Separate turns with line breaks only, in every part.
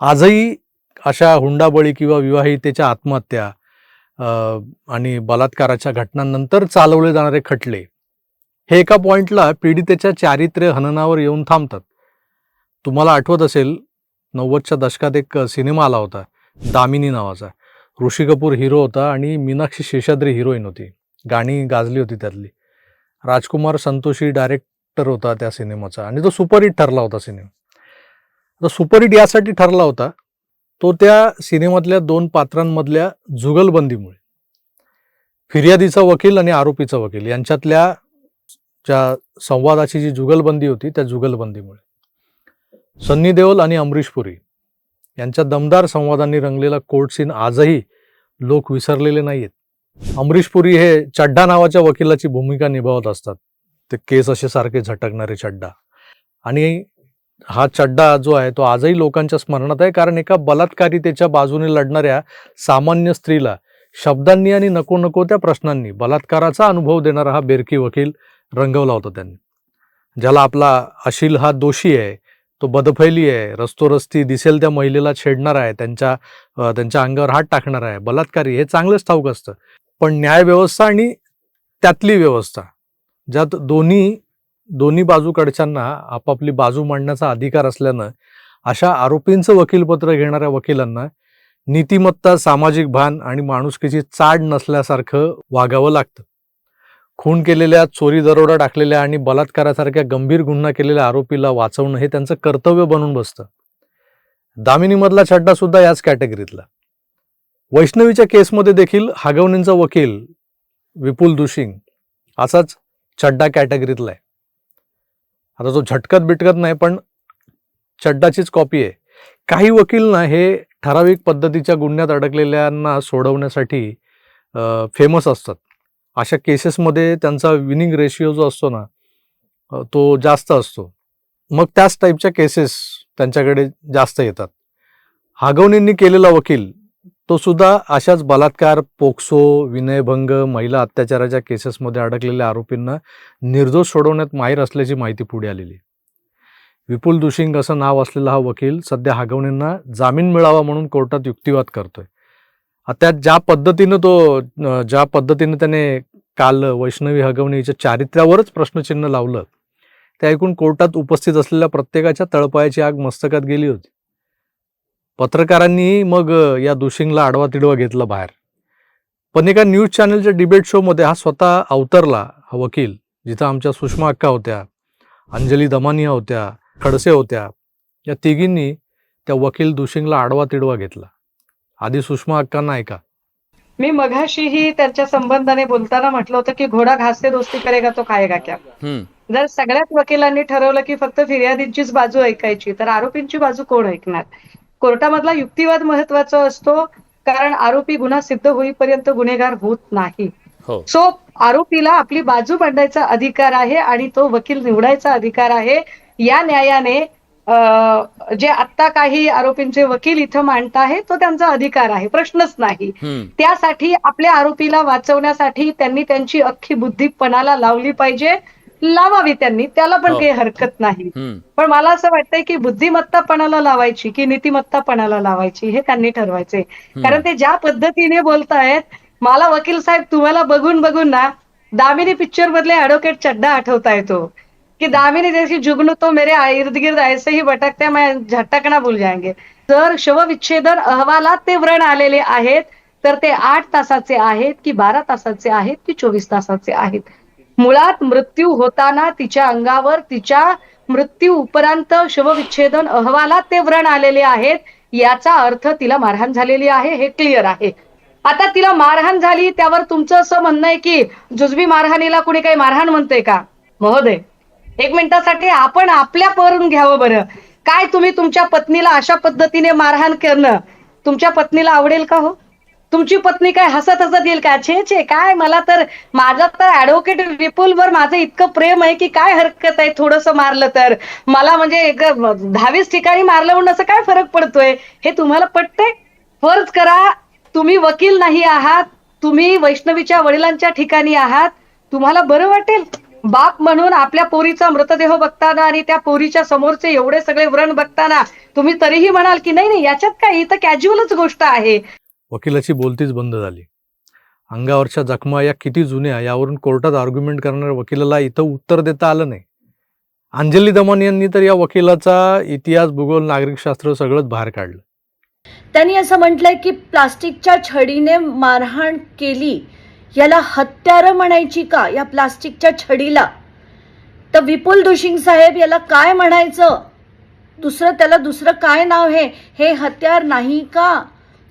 आजही अशा हुंडाबळी किंवा विवाहितेच्या आत्महत्या आणि बलात्काराच्या घटनांनंतर चालवले जाणारे खटले हे एका पॉईंटला पीडितेच्या चारित्र्य हननावर येऊन थांबतात. तुम्हाला आठवत असेल नव्वदच्या दशकात एक सिनेमा आला होता दामिनी नावाचा. ऋषी कपूर हिरो होता आणि मीनाक्षी शेषाद्री हिरोईन होती. गाणी गाजली होती त्यातली. राजकुमार संतोषी डायरेक्टर होता त्या सिनेमाचा आणि तो सुपरहिट ठरला होता सिनेमा. आता सुपरहिट यासाठी ठरला होता तो त्या सिनेमातल्या दोन पात्रांमधल्या जुगलबंदीमुळे. फिर्यादीचा वकील आणि आरोपीचा वकील यांच्यातल्या ज्या संवादाची जी जुगलबंदी होती त्या जुगलबंदीमुळे. सन्नी देओल आणि अमरीश पुरी यांच्या दमदार संवादांनी रंगलेला कोर्ट सीन आजही लोक विसरलेले नाहीयेत. अमरीश पुरी हे चड्डा नावाच्या वकिलाची भूमिका निभावत असतात. ते केस असे सारखे झटकणारे चड्डा आणि हा चड्डा जो आहे तो आजही लोकांच्या स्मरणात आहे कारण एका बलात्कारितेच्या बाजूने लढणाऱ्या सामान्य स्त्रीला शब्दांनी आणि नको नको त्या प्रश्नांनी बलात्काराचा अनुभव देणारा हा बेरकी वकील रंगवला होता त्यांनी. ज्याला आपला अशील हा दोषी आहे तो बदफैली आहे रस्तोरस्ती दिसेल त्या महिलेला छेडणार आहे त्यांच्या त्यांच्या अंगावर हात टाकणार आहे बलात्कारी हे चांगलंच ठाऊक असतं. पण न्यायव्यवस्था आणि त्यातली व्यवस्था ज्यात दोन्ही दोन्ही बाजूकडच्यांना आपापली बाजू मांडण्याचा अधिकार असल्यानं अशा आरोपींचं वकीलपत्र घेणाऱ्या वकिलांना नीतिमत्ता सामाजिक भान आणि माणुसकीची चाड नसल्यासारखं वागावं लागतं. खून केलेल्या चोरी दरोडा टाकलेल्या आणि बलात्कारासारख्या गंभीर गुन्हा केलेल्या आरोपीला वाचवणं हे त्यांचं कर्तव्य बनून बसतं. दामिनीमधला छड्डा सुद्धा याच कॅटेगरीतला. वैष्णवीच्या केसमध्ये देखील हागवणींचा वकील विपुल दुशिंग असाच छड्डा कॅटेगरीतला आहे. आता तो झटकत बिटकत नाही पण चड्डाचीच कॉपी आहे. काही वकील ना हे ठराविक पद्धतीच्या गुन्ह्यात अडकलेल्यांना सोडवण्यासाठी फेमस असतात. अशा केसेसमध्ये त्यांचा विनिंग रेशिओ जो असतो ना तो जास्त असतो. मग त्याच टाईपच्या केसेस त्यांच्याकडे जास्त येतात. हागवणींनी केलेला वकील तो सुद्धा अशाच बलात्कार पोक्सो विनयभंग महिला अत्याचाराच्या केसेसमध्ये अडकलेल्या आरोपींना निर्दोष सोडवण्यात माहीर असल्याची माहिती पुढे आलेली विपुल दुशिंग असं नाव असलेला हा वकील सध्या हागवणींना जामीन मिळावा म्हणून कोर्टात युक्तिवाद करतोय. आता ज्या पद्धतीनं तो ज्या पद्धतीनं त्याने काल वैष्णवी हगवणीच्या चारित्र्यावरच प्रश्नचिन्ह लावलं ते ऐकून कोर्टात उपस्थित असलेल्या प्रत्येकाच्या तळपायाची आग मस्तकात गेली होती. पत्रकारांनी मग या दुशिंगला आडवा तिडवा घेतला बाहेर. पण एका न्यूज चॅनलच्या डिबेट शोमध्ये हा स्वतः अवतरला हा वकील जिथं आमच्या सुषमा अक्का होत्या अंजली दमानिया होत्या खडसे होत्या या तिघींनी त्या वकील दुशिंगला आडवा तिडवा घेतला. आधी सुषमा अक्कांना ऐका.
मी मघाशीही त्यांच्या संबंधाने बोलताना म्हटलं होतं की घोडा घास से दोस्ती करेगा तो खाएगा क्या? जर सगळ्याच वकिलांनी ठरवलं की फक्त फिर्यादींचीच बाजू ऐकायची तर आरोपींची बाजू कोण ऐकणार? कोर्टामधला युक्तिवाद महत्त्वाचा असतो कारण आरोपी गुन्हा सिद्ध होईपर्यंत गुन्हेगार होत नाही.
हो.
सो आरोपीला आपली बाजू मांडायचा अधिकार आहे आणि तो वकील निवडायचा अधिकार आहे. या न्यायाने जे आता काही आरोपींचे वकील इथं मांडत आहे तो त्यांचा अधिकार आहे. प्रश्नच नाही. त्यासाठी आपल्या आरोपीला वाचवण्यासाठी त्यांनी त्यांची अख्खी बुद्धी पणाला लावली पाहिजे. लावावी त्यांनी त्याला पण
हो.
काही हरकत नाही. पण मला असं वाटतंय की बुद्धिमत्ता पणाला लावायची की नीतिमत्ता पणाला लावायची हे त्यांनी ठरवायचे कारण ते ज्या पद्धतीने बोलतायत मला वकील साहेब तुम्हाला बघून बघून ना दामिनी पिक्चर मधले ऍडव्होकेट चड्डा आठवता येतो कि दामिनी जैसी जुगनू तो मेरे इर्द गिर्द ऐसे ही भटकते मैं झटकना भूल जाएंगे जर शवविच्छेदन अहवालात ते व्रण आलेले आहेत तर ते आठ तासाचे आहेत की बारा तासाचे आहेत की चोवीस तासाचे आहेत? मुळात मृत्यू होताना तिच्या अंगावर तिच्या मृत्यू उपरांत शवविच्छेदन अहवालात ते व्रण आलेले आहेत. याचा अर्थ तिला मारहाण झालेली आहे हे क्लिअर आहे. आता तिला मारहाण झाली त्यावर तुमचं असं म्हणणं आहे की जुजबी मारहाणीला कुणी काही मारहाण म्हणतंय का? महोदय एक मिनिटासाठी आपण आपल्या परून घ्यावं बरं. काय तुम्ही तुमच्या पत्नीला अशा पद्धतीने मारहाण करणं? तुमच्या पत्नीला आवडेल का हो? तुमची पत्नी काय हसत हसत येईल का? छे छे काय? मला तर माझं तर ऍडव्होकेट विपुल वर माझं इतकं प्रेम आहे की काय हरकत आहे? थोडस मारलं तर. मला म्हणजे एक दहावीस ठिकाणी मारलं म्हणून असं काय फरक पडतोय? हे तुम्हाला पटतंय? फर्ज करा तुम्ही वकील नाही आहात तुम्ही वैष्णवीच्या वडिलांच्या ठिकाणी आहात. तुम्हाला बरं वाटेल? बाप म्हणून आपल्या पोरीचा मृतदेह बघताना आणि त्या पोरीच्या समोरचे एवढे सगळे व्रण बघताना तुम्ही तरीही म्हणाल की नाही नाही याच्यात काय? ही तर कॅज्युअलच गोष्ट आहे.
वकिलाची बोलतीच बंद झाली. अंगावरच्या जखमा या किती जुन्या यावरून कोर्टात आर्ग्युमेंट करणाऱ्या वकिलाला इथं उत्तर देता आलं नाही. अंजली दमन यांनी तर या वकिलाचा इतिहास भूगोल नागरिकशास्त्र सगळंच बाहेर काढलं.
त्यांनी असं म्हटलंय की प्लास्टिकच्या छडीने मारहाण केली याला हत्यारं म्हणायची का या प्लास्टिकच्या छडीला? तर विपुल दुशिंग साहेब याला काय म्हणायचं? दुसरं त्याला दुसरं काय नाव हे हे हत्यार नाही का?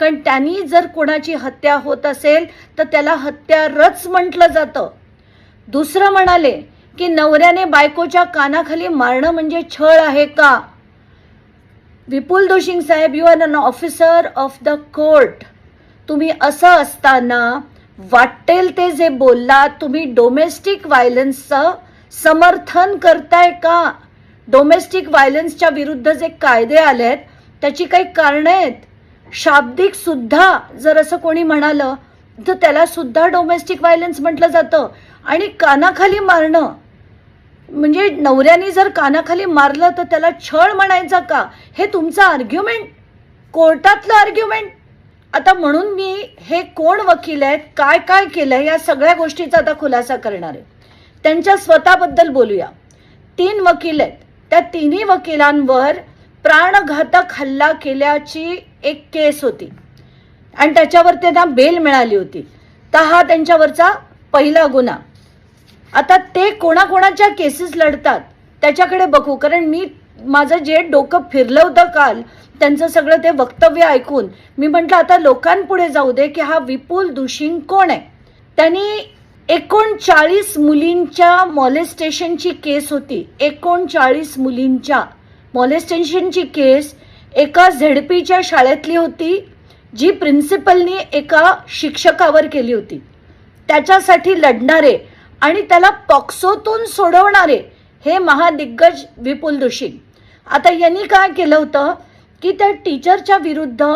कारण त्यांनी जर कोणाची हत्या होत असेल तर त्याला हत्यारच म्हटलं जातं. दुसरं म्हणाले की नवऱ्याने बायकोच्या कानाखाली मारणं म्हणजे छळ आहे का? विपुल दोशिंग साहेब you are an officer of the court तुम्ही असं असताना वाटेल ते जे बोललात तुम्ही डोमेस्टिक व्हायलन्सचं समर्थन करताय का? डोमेस्टिक व्हायलन्सच्या विरुद्ध जे कायदे आले आहेत त्याची काही कारणं आहेत? शाब्दिक सुद्धा जर असं कोणी म्हणालं तर त्याला सुद्धा डोमेस्टिक व्हायलन्स म्हटलं जातं. आणि कानाखाली मारणं म्हणजे नवऱ्याने जर कानाखाली मारलं तर त्याला छळ म्हणायचा का? हे तुमचं आर्ग्युमेंट कोर्टातलं आर्ग्युमेंट आता म्हणून मी हे कोण वकील आहेत काय काय केलंय या सगळ्या गोष्टीचा आता खुलासा करणार आहे. त्यांच्या स्वतःबद्दल बोलूया. तीन वकील आहेत. त्या तिन्ही वकिलांवर प्राणघातक हल्ला केल्याची एक केस होती. आणि त्याच्यावर त्यांना बेल मिळाली होती. तर हा त्यांच्यावरचा पहिला गुन्हा. आता ते कोणाकोणाच्या केसेस लढतात त्याच्याकडे बघू. कारण मी माझं जे डोकं फिरलं होतं काल त्यांचं सगळं ते वक्तव्य ऐकून मी म्हटलं आता लोकांपुढे जाऊ दे की हा विपुल दुषिंग कोण आहे? त्यांनी एकोणचाळीस मुलींच्या मॉलेस्टेशनची केस होती. एकोणचाळीस मुलींच्या मॉलेस्टेशनची केस एका झेडपीच्या शाळेतली होती जी प्रिन्सिपलनी एका शिक्षकावर केली होती. त्याच्यासाठी लढणारे आणि त्याला पॉक्सोतून सोडवणारे हे महादिग्गज विपुल दोषी आता यांनी काय केलं होतं की त्या टीचरच्या विरुद्ध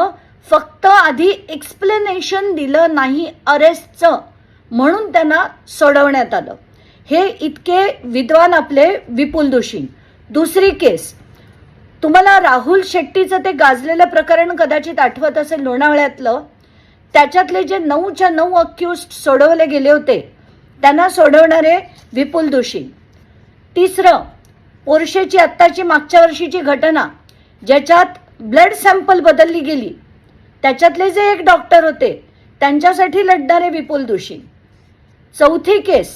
फक्त आधी एक्सप्लेनेशन दिलं नाही अरेस्टचं म्हणून त्यांना सोडवण्यात आलं. हे इतके विद्वान आपले विपुल दोषी दुसरी केस तुम्हाला राहुल शेट्टीचं ते गाजलेलं प्रकरण कदाचित आठवत असेल लोणावळ्यातलं. त्याच्यातले जे नऊच्या नऊ अक्युस्ड सोडवले गेले होते त्यांना सोडवणारे विपुल दोषी तिसरं पोर्शेची आत्ताची मागच्या वर्षीची घटना ज्याच्यात ब्लड सॅम्पल बदलली गेली. त्याच्यातले जे एक डॉक्टर होते त्यांच्यासाठी लढणारे विपुल दोषी चौथी केस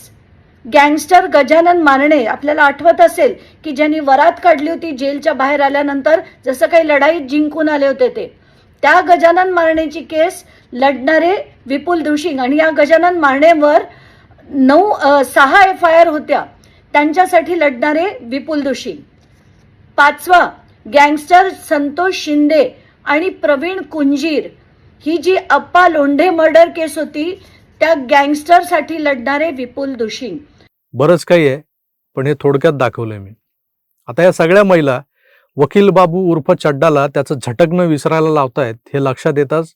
गँगस्टर गजानन मारणे आपल्याला आठवत असेल की ज्यांनी वरात काढली होती जेलच्या बाहेर आल्यानंतर जसं काही लढाईत जिंकून आले होते ते. त्या गजानन मारणेची केस लढणारे विपुल दुशिंग आणि या गजानन मारणेवर नऊ सहा एफ आय आर होत्या. त्यांच्यासाठी लढणारे विपुल दुशिंग पाचवा गँगस्टर संतोष शिंदे आणि प्रवीण कुंजीर. ही जी अप्पा लोंढे मर्डर केस होती त्या गँगस्टरसाठी लढणारे विपुल दुशिंग
बरंच काही आहे पण हे थोडक्यात दाखवलंय मी. आता या सगळ्या महिला वकील बाबू उर्फ चड्डाला त्याचं झटकणं विसरायला लावतायत हे लक्षात येताच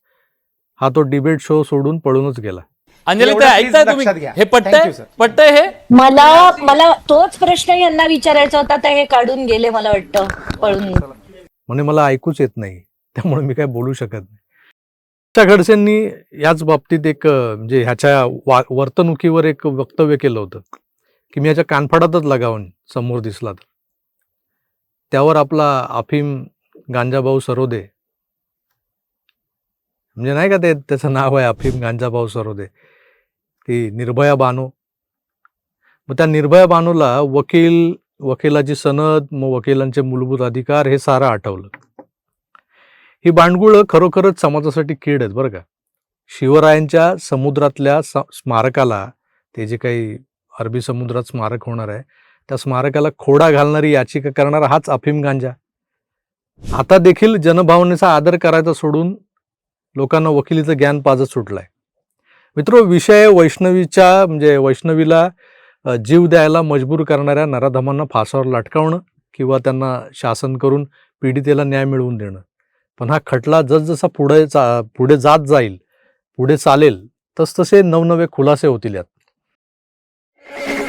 हा तो डिबेट शो सोडून पळूनच गेला.
अंजली ऐकताय तुम्ही. हे पटतंय. पटतंय हे?
मला मला तोच प्रश्न यांना विचारायचा होता तर हे काढून गेले मला वाटतं पळून.
म्हणे मला ऐकूच येत नाही त्यामुळे मी काय बोलू शकत नाही. त्या खडसेंनी याच बाबतीत एक म्हणजे ह्याच्या वर्तणुकीवर एक वक्तव्य केलं होतं. की मी याच्या कानफडातच लगावून समोर दिसला तर. त्यावर आपला अफीम गांजाभाऊ सरोदे. म्हणजे नाही का ते त्याचं नाव आहे अफीम गांजाभाऊ सरोदे. ती निर्भया बानो. मग त्या निर्भया बानूला वकील वकिलाची सनद मग वकिलांचे मूलभूत अधिकार हे सारं आठवलं. ही बांडगुळं खरोखरच समाजासाठी कीड आहेत बरं का. शिवरायांच्या समुद्रातल्या स्मारकाला ते जे काही अरबी समुद्रात स्मारक होणार आहे. त्या स्मारकाला खोडा घालणारी याचिका करणारा हाच अफीम गांजा. आता देखील जनभावनेचा आदर करायचा सोडून लोकांना वकिलीचं ज्ञान पाजत सुटलंय. मित्र विषय वैष्णवीच्या म्हणजे वैष्णवीला जीव द्यायला मजबूर करणाऱ्या नराधमांना फासावर लटकावणं किंवा त्यांना शासन करून पीडितेला न्याय मिळवून देणं. पण हा खटला जसजसा पुढे चा पुढे जात जाईल पुढे चालेल तसतसे नवनवे खुलासे होतील यात. Yeah.